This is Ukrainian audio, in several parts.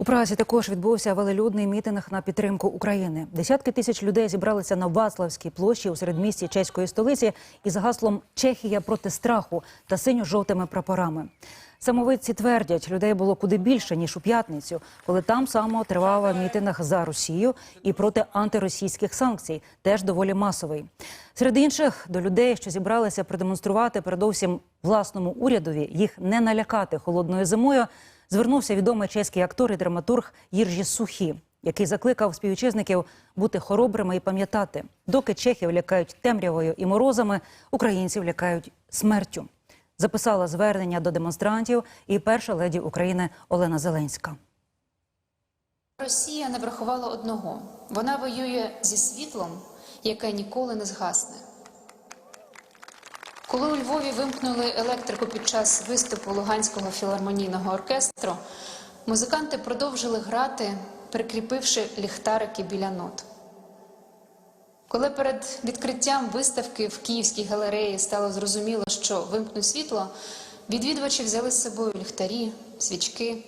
У Празі також відбувся велелюдний мітинг на підтримку України. Десятки тисяч людей зібралися на Вацлавській площі у середмісті чеської столиці із гаслом Чехія проти страху та синьо-жовтими прапорами. Самовидці твердять, людей було куди більше ніж у п'ятницю, коли там само тривав мітинг за Росію і проти антиросійських санкцій, теж доволі масовий. Серед інших до людей, що зібралися продемонструвати передовсім власному урядові, їх не налякати холодною зимою. Звернувся відомий чеський актор і драматург Їржі Сухі, який закликав співвітчизників бути хоробрими і пам'ятати, доки чехів лякають темрявою і морозами, українців лякають смертю. Записала звернення до демонстрантів і перша леді України Олена Зеленська. Росія не врахувала одного: вона воює зі світлом, яке ніколи не згасне. Коли у Львові вимкнули електрику під час виступу Луганського філармонійного оркестру, музиканти продовжили грати, прикріпивши ліхтарики біля нот. Коли перед відкриттям виставки в Київській галереї стало зрозуміло, що вимкнуть світло, відвідувачі взяли з собою ліхтарі, свічки,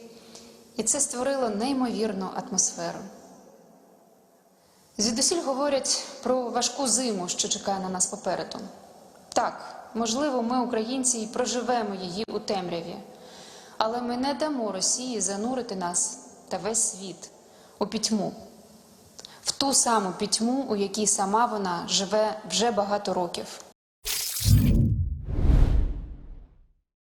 і це створило неймовірну атмосферу. Звідусіль говорять про важку зиму, що чекає на нас попереду. Так, можливо, ми, українці, і проживемо її у темряві, але ми не дамо Росії занурити нас та весь світ у пітьму, в ту саму пітьму, у якій сама вона живе вже багато років.